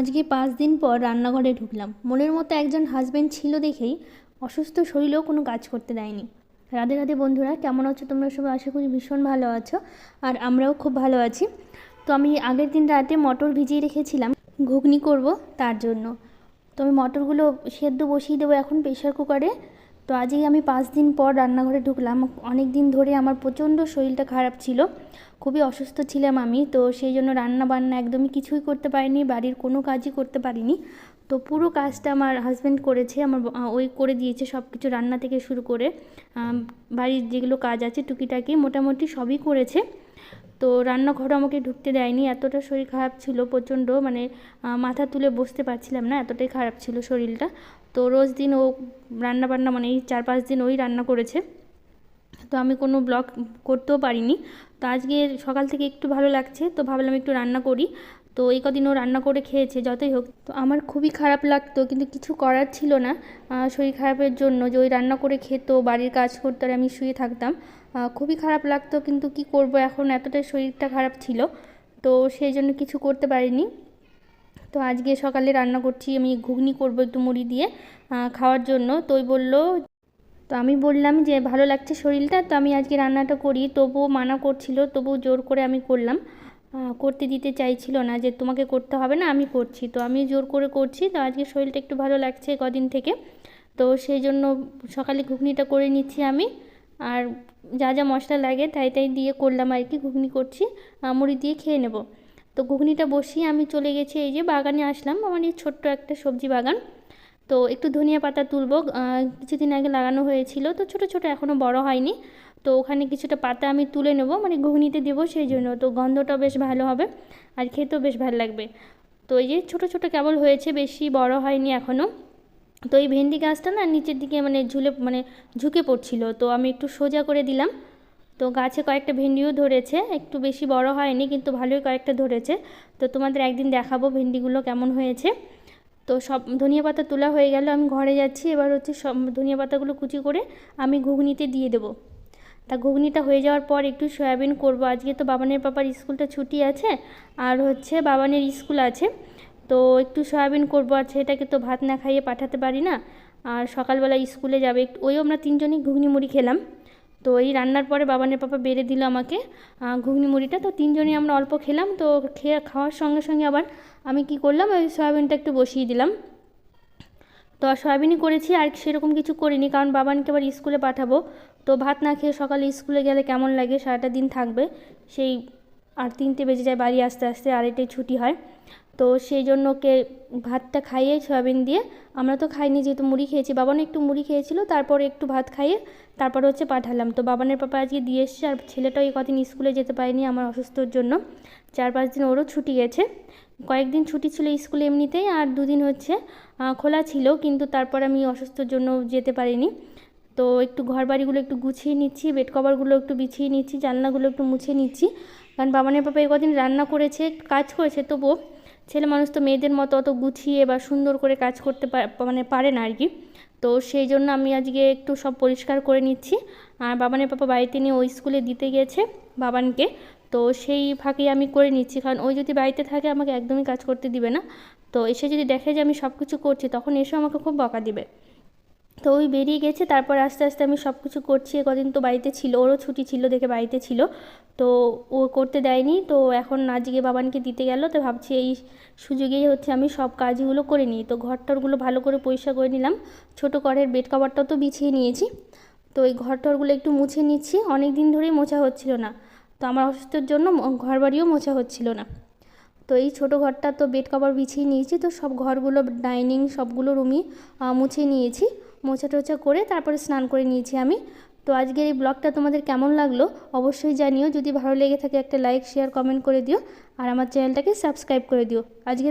আজকে পাঁচ দিন পর রান্নাঘরে ঢুকলাম। মনের মতো একজন হাজব্যান্ড ছিল দেখেই অসুস্থ শরীরেও কোনো কাজ করতে দেয়নি। রাধে রাধে বন্ধুরা, কেমন আছো তোমরা সবাই? আশা করি ভীষণ ভালো আছো আর আমরাও খুব ভালো আছি। তো আমি আগের দিন রাতে মটর ভিজিয়ে রেখেছিলাম, ঘুগনি করব তার জন্য। তো আমি মটরগুলো সেদ্ধ বসিয়ে দেবো এখন প্রেশার কুকারে। তো আজই আমি পাঁচ দিন পর রান্নাঘরে ঢুকলাম। অনেক দিন ধরে আমার প্রচণ্ড শরীরটা খারাপ ছিল। খুবই অসুস্থ ছিলাম আমি। তো সেই জন্য রান্না বান্না একদমই কিছুই করতে পারিনি, বাড়ির কোনো কাজই করতে পারিনি। তো পুরো কাজটা আমার হাজব্যান্ড করেছে, আমার ওই করে দিয়েছে সব কিছু রান্না থেকে শুরু করে। বাড়ির যেগুলো কাজ আছে টুকিটাকি মোটামুটি সবই করেছে। তো রান্নাঘরে আমাকে ঢুকতে দেয়নি। এতটা শরীর খারাপ ছিল, প্রচণ্ড মানে মাথা তুলে বসতে পারছিলাম না, এতটাই খারাপ ছিল শরীরটা। তো রোজ দিন ও রান্না বান্না মানে এই চার পাঁচ দিন ওই রান্না করেছে। তো আমি কোনো ব্লগ করতেও পারিনি। তো আজকে সকাল থেকে একটু ভালো লাগছে, তো ভাবলাম একটু রান্না করি। তো এই ও রান্না করে খেয়েছে, যতই হোক। তো আমার খুবই খারাপ লাগতো, কিন্তু কিছু করার ছিল না। শরীর খারাপের জন্য যে ওই রান্না করে খেত, বাড়ির কাজ করতো আর আমি শুয়ে থাকতাম। খুবই খারাপ লাগতো, কিন্তু কি করব, এখন এতটাই শরীরটা খারাপ ছিল। তো সেই জন্য কিছু করতে পারিনি। তো আজকে সকালে রান্না করছি, আমি ঘুগনি করব একটু মুড়ি দিয়ে খাওয়ার জন্য। তো ওই বলল, তো আমি বললাম যে, ভালো লাগছে শরীরটা? তো আমি আজকে রান্নাটা করি, তবুও মানা করছিল, তবুও জোর করে আমি করলাম। করতে দিতে চাইছিল না যে তোমাকে করতে হবে না, আমি করছি। তো আমি জোর করে করছি, তো আজকে শরীরটা একটু ভালো লাগছে কদিন থেকে। তো সেই জন্য সকালে ঘুগনিটা করে নিচ্ছি আমি। আর যা যা মশলা লাগে তাই তাই দিয়ে করলাম আর কি, ঘুগনি করছি মুড়ি দিয়ে খেয়ে নেব। তো ঘুগনিটা বসিয়ে আমি চলে গেছি, এই যে বাগানে আসলাম আমার এই ছোট্ট একটা সবজি বাগান। তো একটু ধনিয়া পাতা তুলবো কিছুদিন আগে লাগানো হয়েছিল, তো ছোট ছোট এখনও বড় হয়নি। তো ওখানে কিছুটা পাতা আমি তুলে নেব মানে ঘুগনিতে দেবো সেই জন্য। তো গন্ধটাও বেশ ভালো হবে আর খেতেও বেশ ভালো লাগবে। তো এই যে ছোটো ছোটো কেবল হয়েছে, বেশি বড় হয়নি এখনও তো এই ভেন্ডি গাছটা না নিচের দিকে মানে ঝুলে মানে ঝুঁকে পড়ছিল। তো আমি একটু সোজা করে দিলাম। তো গাছে কয়েকটা ভেন্ডিও ধরেছে, একটু বেশি বড় হয়নি, কিন্তু ভালোই কয়েকটা ধরেছে। তো তোমাদের একদিন দেখাবো ভেন্ডিগুলো কেমন হয়েছে। তো সব ধনিয়া পাতা তোলা হয়ে গেল, আমি ঘরে যাচ্ছি। এবার হচ্ছে সব ধনিয়া পাতাগুলো কুচি করে আমি ঘুগনিতে দিয়ে দেবো। তা ঘুগনিটা হয়ে যাওয়ার পর একটু সয়াবিন করব। আজকে তো বাবানের পাপার স্কুলটা ছুটি আছে, আর হচ্ছে বাবানের স্কুল আছে। তো একটু সয়াবিন করব, আর সেটাকে তো ভাত না খাইয়ে পাঠাতে পারি না। আর সকালবেলা স্কুলে যাবে একটু ওই আমরা তিনজনই ঘুগনি মুড়ি খেলাম। তো এই রান্নার পরে বাবানের পাপা বেড়ে দিল আমাকে ঘুগনি মুড়িটা। তো তিনজনই আমরা অল্প খেলাম, তো খেয়ে, খাওয়ার সঙ্গে সঙ্গে আবার আমি কি করলাম, ওই সয়াবিনটা একটু বসিয়ে দিলাম। তো সয়াবিনই করেছি আর সেরকম কিছু করিনি, কারণ বাবানকে আবার স্কুলে পাঠাবো। তো ভাত না খেয়ে সকালে স্কুলে গেলে কেমন লাগে? সারাটা দিন থাকবে। সেই আর তিনটে বেজে যায় বাড়ি আস্তে আসতে, আড়াইটায় ছুটি হয়। তো সেই জন্য ওকে ভাতটা খাইয়ে সয়াবিন দিয়ে, আমরা তো খাইনি যেহেতু মুড়ি খেয়েছি, বাবানও একটু মুড়ি খেয়েছিল, তারপর একটু ভাত খাইয়ে তারপর হচ্ছে পাঠালাম। তো বাবানের পাপা আজকে দিয়ে এসছে, আর ছেলেটাও এই কদিন স্কুলে যেতে পারেনি আমার অসুস্থর জন্য। চার পাঁচ দিন ওরও ছুটি গেছে। কয়েকদিন ছুটি ছিল স্কুলে এমনিতেই আর দুদিন হচ্ছে খোলা ছিল কিন্তু তারপর আমি অসুস্থর জন্য যেতে পারিনি। তো একটু ঘর বাড়িগুলো একটু গুছিয়ে নিচ্ছি, বেড কভারগুলো একটু বিছিয়ে নিচ্ছি, জানলাগুলো একটু মুছে নিচ্ছি। কারণ বাবানের পাপা কদিন রান্না করেছে, কাজ করেছে, তবুও ছেলে মানুষ তো মেয়েদের মতো অত গুছিয়ে বা সুন্দর করে কাজ করতে মানে পারে না আর কি। তো সেই জন্য আমি আজকে একটু সব পরিষ্কার করে নিচ্ছি। আর বাবানের পাপা বাড়িতে নিয়ে ওই স্কুলে দিতে গেছে বাবানকে। তো সেই ফাঁকে আমি করে নিচ্ছি। কারণ ওই যদি বাড়িতে থাকে, আমাকে একদমই কাজ করতে দিবে না। তো এসে যদি দেখে যে আমি সব কিছু করছি, তখন এসে আমাকে খুব বকা দিবে। তো ওই বেরিয়ে গেছে, তারপর আস্তে আস্তে আমি সব কিছু করছি। কদিন তো বাড়িতে ছিল, ওরও ছুটি ছিল দেখে বাড়িতে ছিল। তো ও করতে দেয়নি। তো এখন আজকে বাবানকে দিতে গেল। তো ভাবছি এই সুযোগেই হচ্ছে আমি সব কাজগুলো করে নিই। তো ঘরটরগুলো ভালো করে পরিষ্কার করে নিলাম। ছোটো ঘরের বেড কভারটাও তো বিছিয়ে নিয়েছি। তো এই ঘরটরগুলো একটু মুছে নিচ্ছি। অনেক দিন ধরেই মোছা হচ্ছিল না। তো আমার অসুস্থের জন্য ঘর বাড়িও মোছা হচ্ছিল না। তো এই ছোটো ঘরটা তো বেড কভার বিছিয়ে নিয়েছি, তো সব ঘরগুলো, ডাইনিং সবগুলো রুমই মুছে নিয়েছি। মোছা টোছা করে তারপরে স্নান করে নিয়েছি আমি। তো আজকের এই ব্লগটা তোমাদের কেমন লাগল অবশ্যই জানিও। যদি ভালো লেগে থাকে একটা লাইক, শেয়ার, কমেন্ট করে দিও। আর আমার চ্যানেলটাকে সাবস্ক্রাইব করে দিও। আজকের